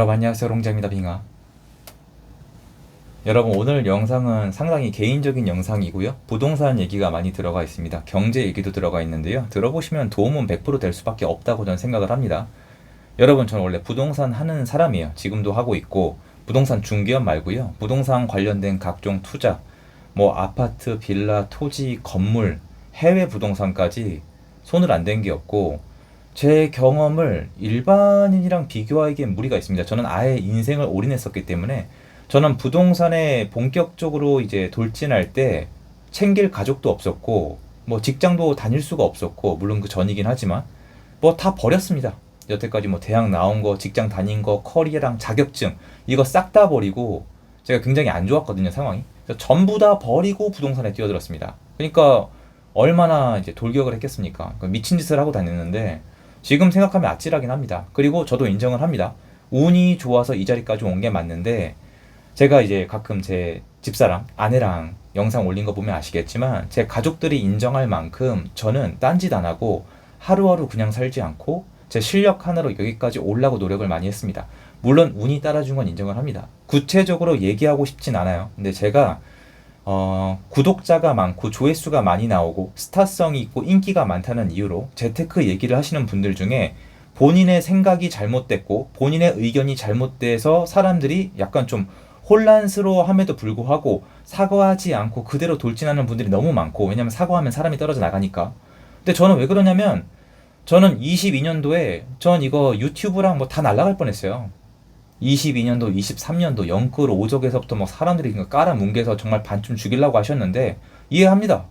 여러분 안녕하세요. 롱자입니다. 빙하. 여러분 오늘 영상은 상당히 개인적인 영상이고요. 부동산 얘기가 많이 들어가 있습니다. 경제 얘기도 들어가 있는데요. 들어보시면 도움은 100%될 수밖에 없다고 저는 생각을 합니다. 여러분 저는 원래 부동산 하는 사람이에요. 지금도 하고 있고 부동산 중개업 말고요. 부동산 관련된 각종 투자 뭐 아파트 빌라 토지 건물 해외 부동산까지 손을 안 댄 게 없고 제 경험을 일반인이랑 비교하기엔 무리가 있습니다. 저는 아예 인생을 올인했었기 때문에 저는 부동산에 본격적으로 이제 돌진할 때 챙길 가족도 없었고 뭐 직장도 다닐 수가 없었고 물론 그 전이긴 하지만 뭐 다 버렸습니다. 여태까지 뭐 대학 나온 거, 직장 다닌 거, 커리어랑 자격증 이거 싹 다 버리고 제가 굉장히 안 좋았거든요 상황이. 전부 다 버리고 부동산에 뛰어들었습니다. 그러니까 얼마나 이제 돌격을 했겠습니까? 그 미친 짓을 하고 다녔는데 지금 생각하면 아찔하긴 합니다. 그리고 저도 인정을 합니다. 운이 좋아서 이 자리까지 온 게 맞는데 제가 이제 가끔 제 집사람, 아내랑 영상 올린 거 보면 아시겠지만 제 가족들이 인정할 만큼 저는 딴짓 안 하고 하루하루 그냥 살지 않고 제 실력 하나로 여기까지 올라고 노력을 많이 했습니다. 물론 운이 따라준 건 인정을 합니다. 구체적으로 얘기하고 싶진 않아요. 근데 제가 어, 구독자가 많고 조회수가 많이 나오고 스타성이 있고 인기가 많다는 이유로 재테크 얘기를 하시는 분들 중에 본인의 생각이 잘못됐고 본인의 의견이 잘못돼서 사람들이 약간 좀 혼란스러워함에도 불구하고 사과하지 않고 그대로 돌진하는 분들이 너무 많고 왜냐면 사과하면 사람이 떨어져 나가니까. 근데 저는 왜 그러냐면 저는 22년도에 전 이거 유튜브랑 뭐 다 날라갈 뻔했어요 22년도, 23년도 영끌 오적에서부터 막 사람들이 그냥 깔아 뭉개서 정말 반쯤 죽이려고 하셨는데 이해합니다.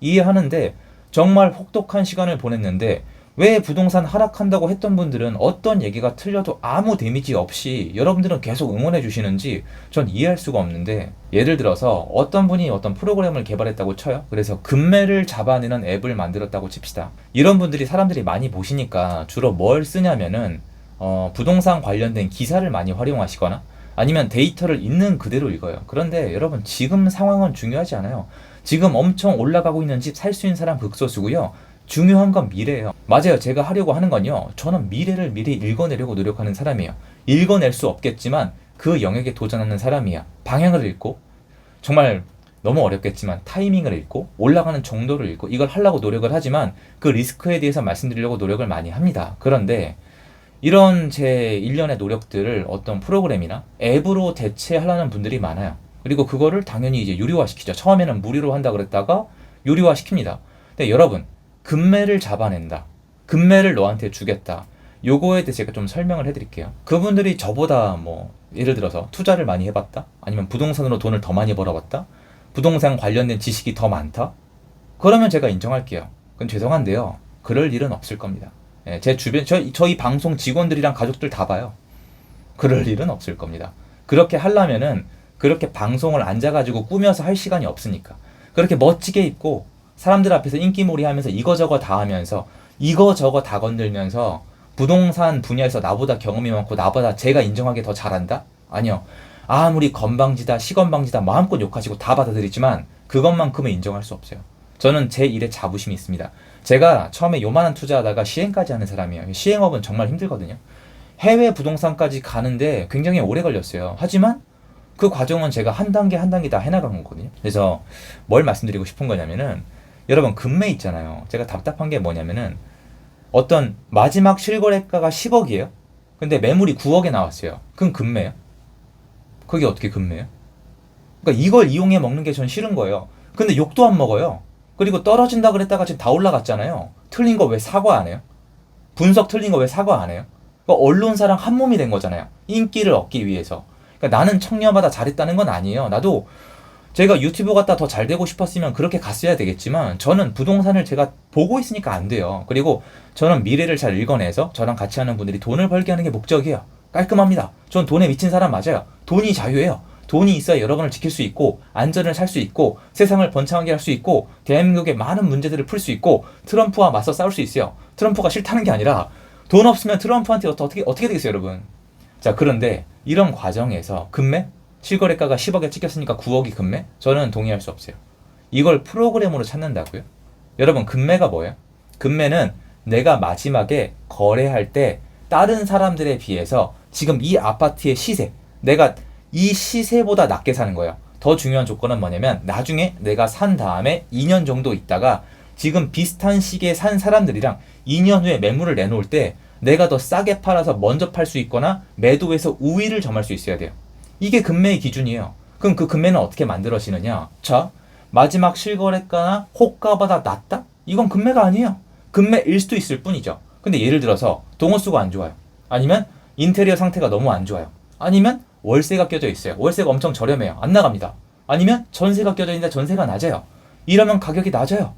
이해하는데 정말 혹독한 시간을 보냈는데 왜 부동산 하락한다고 했던 분들은 어떤 얘기가 틀려도 아무 데미지 없이 여러분들은 계속 응원해 주시는지 전 이해할 수가 없는데 예를 들어서 어떤 분이 어떤 프로그램을 개발했다고 쳐요. 그래서 금매를 잡아내는 앱을 만들었다고 칩시다. 이런 분들이 사람들이 많이 보시니까 주로 뭘 쓰냐면은 어, 부동산 관련된 기사를 많이 활용하시거나 아니면 데이터를 있는 그대로 읽어요. 그런데 여러분 지금 상황은 중요하지 않아요. 지금 엄청 올라가고 있는 집 살 수 있는 사람 극소수고요. 중요한 건 미래예요. 맞아요. 제가 하려고 하는 건요. 저는 미래를 미리 읽어내려고 노력하는 사람이에요. 읽어낼 수 없겠지만 그 영역에 도전하는 사람이야. 방향을 읽고 정말 너무 어렵겠지만 타이밍을 읽고 올라가는 정도를 읽고 이걸 하려고 노력을 하지만 그 리스크에 대해서 말씀드리려고 노력을 많이 합니다. 그런데 이런 제 일련의 노력들을 어떤 프로그램이나 앱으로 대체하려는 분들이 많아요. 그리고 그거를 당연히 이제 유료화 시키죠. 처음에는 무료로 한다 그랬다가 유료화 시킵니다. 근데 여러분, 금매를 잡아낸다. 금매를 너한테 주겠다. 요거에 대해 제가 좀 설명을 해드릴게요. 그분들이 저보다 뭐, 예를 들어서 투자를 많이 해봤다? 아니면 부동산으로 돈을 더 많이 벌어봤다? 부동산 관련된 지식이 더 많다? 그러면 제가 인정할게요. 그건 죄송한데요. 그럴 일은 없을 겁니다. 예, 제 주변 저 저희 방송 직원들이랑 가족들 다 봐요. 그럴 일은 없을 겁니다. 그렇게 하려면은 그렇게 방송을 앉아가지고 꾸며서 할 시간이 없으니까 그렇게 멋지게 입고 사람들 앞에서 인기몰이 하면서 이거저거 다 하면서 이거저거 다 건들면서 부동산 분야에서 나보다 경험이 많고 나보다 제가 인정하게 더 잘한다? 아니요. 아무리 건방지다, 시건방지다 마음껏 욕하시고 다 받아들이지만 그것만큼은 인정할 수 없어요. 저는 제 일에 자부심이 있습니다. 제가 처음에 요만한 투자하다가 시행까지 하는 사람이에요. 시행업은 정말 힘들거든요. 해외 부동산까지 가는데 굉장히 오래 걸렸어요. 하지만 그 과정은 제가 한 단계 한 단계 다 해나간 거거든요. 그래서 뭘 말씀드리고 싶은 거냐면은 여러분 금매 있잖아요. 제가 답답한 게 뭐냐면은 어떤 마지막 실거래가가 10억이에요. 근데 매물이 9억에 나왔어요. 그건 금매예요. 그게 어떻게 금매예요? 그러니까 이걸 이용해 먹는 게 전 싫은 거예요. 근데 욕도 안 먹어요. 그리고 떨어진다 그랬다가 지금 다 올라갔잖아요. 틀린 거 왜 사과 안 해요? 분석 틀린 거 왜 사과 안 해요? 그러니까 언론사랑 한 몸이 된 거잖아요. 인기를 얻기 위해서. 그러니까 나는 청년마다 잘했다는 건 아니에요. 나도 제가 유튜브 갔다 더 잘 되고 싶었으면 그렇게 갔어야 되겠지만 저는 부동산을 제가 보고 있으니까 안 돼요. 그리고 저는 미래를 잘 읽어내서 저랑 같이 하는 분들이 돈을 벌게 하는 게 목적이에요. 깔끔합니다. 전 돈에 미친 사람 맞아요. 돈이 자유예요. 돈이 있어야 여러분을 지킬 수 있고 안전을 살 수 있고 세상을 번창하게 할 수 있고 대한민국의 많은 문제들을 풀 수 있고 트럼프와 맞서 싸울 수 있어요. 트럼프가 싫다는 게 아니라 돈 없으면 트럼프한테 어떻게 어떻게 되겠어요, 여러분? 자, 그런데 이런 과정에서 금매 실거래가가 10억에 찍혔으니까 9억이 금매? 저는 동의할 수 없어요. 이걸 프로그램으로 찾는다고요? 여러분, 금매가 뭐예요? 금매는 내가 마지막에 거래할 때 다른 사람들에 비해서 지금 이 아파트의 시세, 내가 이 시세보다 낮게 사는 거예요. 더 중요한 조건은 뭐냐면 나중에 내가 산 다음에 2년 정도 있다가 지금 비슷한 시기에 산 사람들이랑 2년 후에 매물을 내놓을 때 내가 더 싸게 팔아서 먼저 팔 수 있거나 매도에서 우위를 점할 수 있어야 돼요. 이게 금매의 기준이에요. 그럼 그 금매는 어떻게 만들어지느냐? 자, 마지막 실거래가나 호가보다 낮다? 이건 금매가 아니에요. 금매일 수도 있을 뿐이죠. 근데 예를 들어서 동호수가 안 좋아요. 아니면 인테리어 상태가 너무 안 좋아요. 아니면 월세가 껴져 있어요. 월세가 엄청 저렴해요. 안 나갑니다. 아니면 전세가 껴져 있는데 전세가 낮아요. 이러면 가격이 낮아요.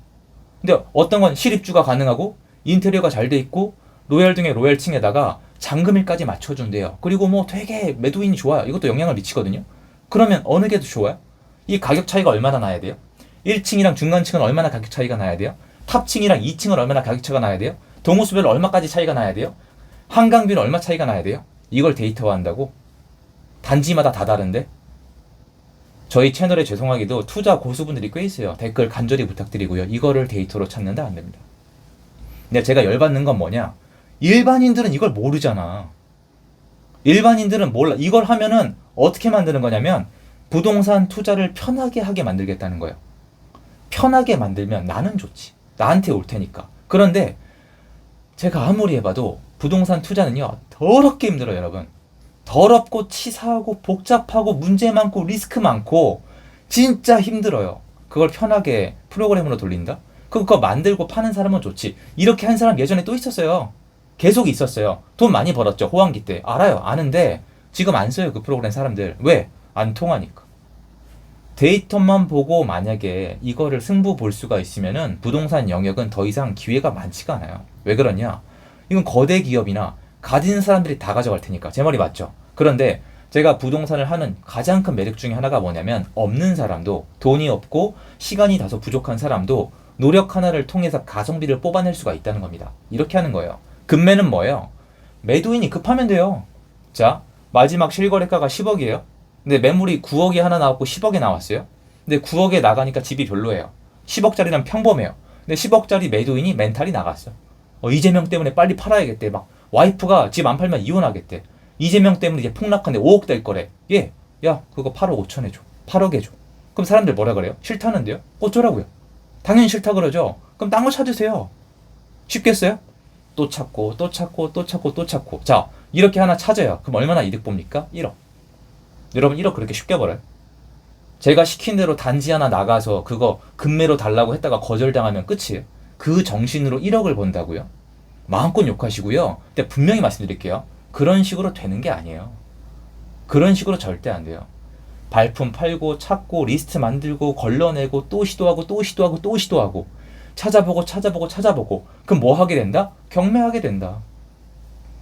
근데 어떤 건 실입주가 가능하고 인테리어가 잘 돼 있고 로얄 등의 로얄층에다가 잔금일까지 맞춰준대요. 그리고 뭐 되게 매도인이 좋아요. 이것도 영향을 미치거든요. 그러면 어느 게 더 좋아요? 이 가격 차이가 얼마나 나야 돼요? 1층이랑 중간층은 얼마나 가격 차이가 나야 돼요? 탑층이랑 2층은 얼마나 가격 차이가 나야 돼요? 동호수별로 얼마까지 차이가 나야 돼요? 한강뷰는 얼마 차이가 나야 돼요? 이걸 데이터화한다고? 단지마다 다 다른데? 저희 채널에 죄송하게도 투자 고수분들이 꽤 있어요. 댓글 간절히 부탁드리고요. 이거를 데이터로 찾는다 안 됩니다. 근데 제가 열받는 건 뭐냐? 일반인들은 이걸 모르잖아. 일반인들은 몰라. 이걸 하면은 어떻게 만드는 거냐면 부동산 투자를 편하게 하게 만들겠다는 거예요. 편하게 만들면 나는 좋지. 나한테 올 테니까. 그런데 제가 아무리 해봐도 부동산 투자는요, 더럽게 힘들어요, 여러분. 더럽고 치사하고 복잡하고 문제 많고 리스크 많고 진짜 힘들어요. 그걸 편하게 프로그램으로 돌린다? 그거 만들고 파는 사람은 좋지. 이렇게 한 사람 예전에 또 있었어요. 계속 있었어요. 돈 많이 벌었죠. 호황기 때. 알아요. 아는데 지금 안 써요. 그 프로그램 사람들. 왜? 안 통하니까. 데이터만 보고 만약에 이거를 승부 볼 수가 있으면은 부동산 영역은 더 이상 기회가 많지가 않아요. 왜 그러냐? 이건 거대 기업이나 가진 사람들이 다 가져갈 테니까. 제 말이 맞죠? 그런데 제가 부동산을 하는 가장 큰 매력 중에 하나가 뭐냐면 없는 사람도 돈이 없고 시간이 다소 부족한 사람도 노력 하나를 통해서 가성비를 뽑아낼 수가 있다는 겁니다. 이렇게 하는 거예요. 금매는 뭐예요? 매도인이 급하면 돼요. 자, 마지막 실거래가가 10억이에요. 근데 매물이 9억이 하나 나왔고 10억에 나왔어요. 근데 9억에 나가니까 집이 별로예요. 10억짜리는 평범해요. 근데 10억짜리 매도인이 멘탈이 나갔어. 어, 이재명 때문에 빨리 팔아야겠대. 막 와이프가 집 안 팔면 이혼하겠대. 이재명 때문에 이제 폭락한데 5억 될 거래. 예, 야 그거 8억 5천 해줘. 8억 해줘. 그럼 사람들 뭐라 그래요? 싫다는데요? 어쩌라고요? 당연히 싫다 그러죠. 그럼 딴 거 찾으세요. 쉽겠어요? 또 찾고 또 찾고 또 찾고 또 찾고. 자 이렇게 하나 찾아요. 그럼 얼마나 이득 봅니까? 1억. 여러분 1억 그렇게 쉽게 벌어요? 제가 시킨 대로 단지 하나 나가서 그거 금매로 달라고 했다가 거절당하면 끝이에요. 그 정신으로 1억을 번다고요? 마음껏 욕하시고요. 근데 분명히 말씀드릴게요. 그런 식으로 되는 게 아니에요. 그런 식으로 절대 안 돼요. 발품 팔고 찾고 리스트 만들고 걸러내고 또 시도하고 또 시도하고 또 시도하고 찾아보고 찾아보고 찾아보고 그럼 뭐 하게 된다? 경매하게 된다.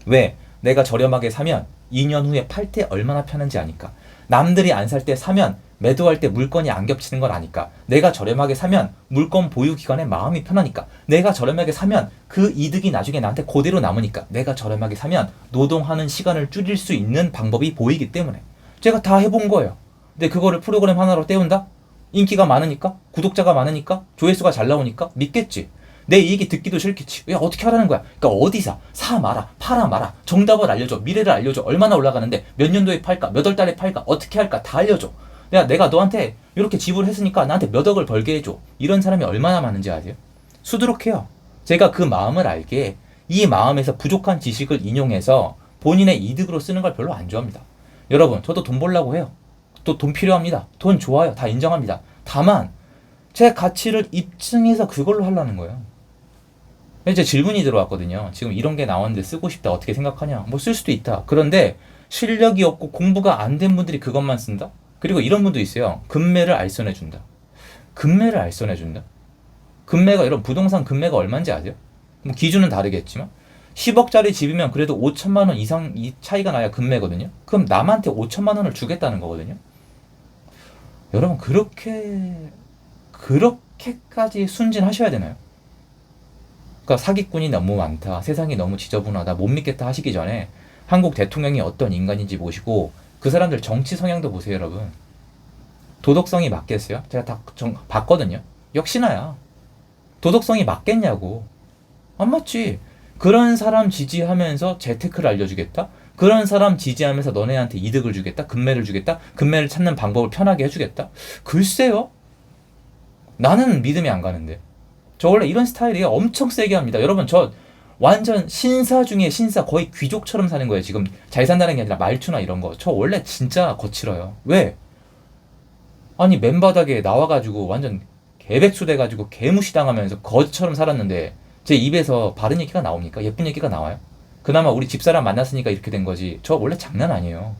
왜? 내가 저렴하게 사면 2년 후에 팔 때 얼마나 편한지 아니까. 남들이 안 살 때 사면 매도할 때 물건이 안 겹치는 걸 아니까. 내가 저렴하게 사면 물건 보유 기간에 마음이 편하니까. 내가 저렴하게 사면 그 이득이 나중에 나한테 그대로 남으니까. 내가 저렴하게 사면 노동하는 시간을 줄일 수 있는 방법이 보이기 때문에. 제가 다 해본 거예요. 근데 그거를 프로그램 하나로 때운다? 인기가 많으니까? 구독자가 많으니까? 조회수가 잘 나오니까? 믿겠지. 내 얘기 듣기도 싫겠지. 야, 어떻게 하라는 거야? 그러니까 어디 사? 사 마라. 팔아 마라. 정답을 알려줘. 미래를 알려줘. 얼마나 올라가는데 몇 년도에 팔까? 몇 월 달에 팔까? 어떻게 할까? 다 알려줘. 야, 내가 너한테 이렇게 지불했으니까 나한테 몇 억을 벌게 해줘. 이런 사람이 얼마나 많은지 아세요? 수두룩해요. 제가 그 마음을 알게 이 마음에서 부족한 지식을 인용해서 본인의 이득으로 쓰는 걸 별로 안 좋아합니다. 여러분, 저도 돈 벌려고 해요. 또 돈 필요합니다. 돈 좋아요. 다 인정합니다. 다만 제 가치를 입증해서 그걸로 하려는 거예요. 이제 질문이 들어왔거든요. 지금 이런 게 나왔는데 쓰고 싶다. 어떻게 생각하냐? 뭐 쓸 수도 있다. 그런데 실력이 없고 공부가 안 된 분들이 그것만 쓴다? 그리고 이런 분도 있어요. 금매를 알선해 준다. 금매를 알선해 준다? 금매가 이런 부동산 금매가 얼마인지 아세요? 뭐 기준은 다르겠지만 10억짜리 집이면 그래도 5천만 원 이상 이 차이가 나야 금매거든요. 그럼 남한테 5천만 원을 주겠다는 거거든요. 여러분 그렇게 그렇게까지 순진하셔야 되나요? 그러니까 사기꾼이 너무 많다. 세상이 너무 지저분하다. 못 믿겠다 하시기 전에 한국 대통령이 어떤 인간인지 보시고 그 사람들 정치 성향도 보세요, 여러분. 도덕성이 맞겠어요? 제가 다 정, 봤거든요. 역시나야. 도덕성이 맞겠냐고. 안 맞지. 그런 사람 지지하면서 재테크를 알려주겠다? 그런 사람 지지하면서 너네한테 이득을 주겠다? 금매를 주겠다? 금매를 찾는 방법을 편하게 해주겠다? 글쎄요. 나는 믿음이 안 가는데. 저 원래 이런 스타일이에요. 엄청 세게 합니다. 여러분, 저 완전 신사 중에 신사, 거의 귀족처럼 사는 거예요. 지금 잘 산다는 게 아니라 말투나 이런 거. 저 원래 진짜 거칠어요. 왜? 아니, 맨바닥에 나와가지고 완전 개백수 돼가지고 개무시당하면서 거지처럼 살았는데 제 입에서 바른 얘기가 나옵니까? 예쁜 얘기가 나와요? 그나마 우리 집사람 만났으니까 이렇게 된 거지. 저 원래 장난 아니에요.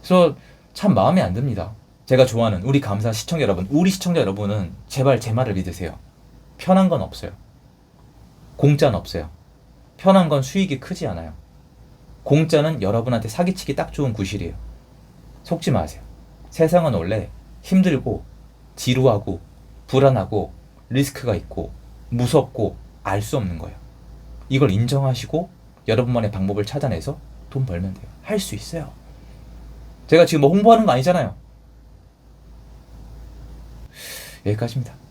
그래서 참 마음에 안 듭니다. 제가 좋아하는 우리 감사 시청자 여러분, 우리 시청자 여러분은 제발 제 말을 믿으세요. 편한 건 없어요. 공짜는 없어요. 편한 건 수익이 크지 않아요. 공짜는 여러분한테 사기치기 딱 좋은 구실이에요. 속지 마세요. 세상은 원래 힘들고 지루하고 불안하고 리스크가 있고 무섭고 알 수 없는 거예요. 이걸 인정하시고 여러분만의 방법을 찾아내서 돈 벌면 돼요. 할 수 있어요. 제가 지금 뭐 홍보하는 거 아니잖아요. 여기까지입니다.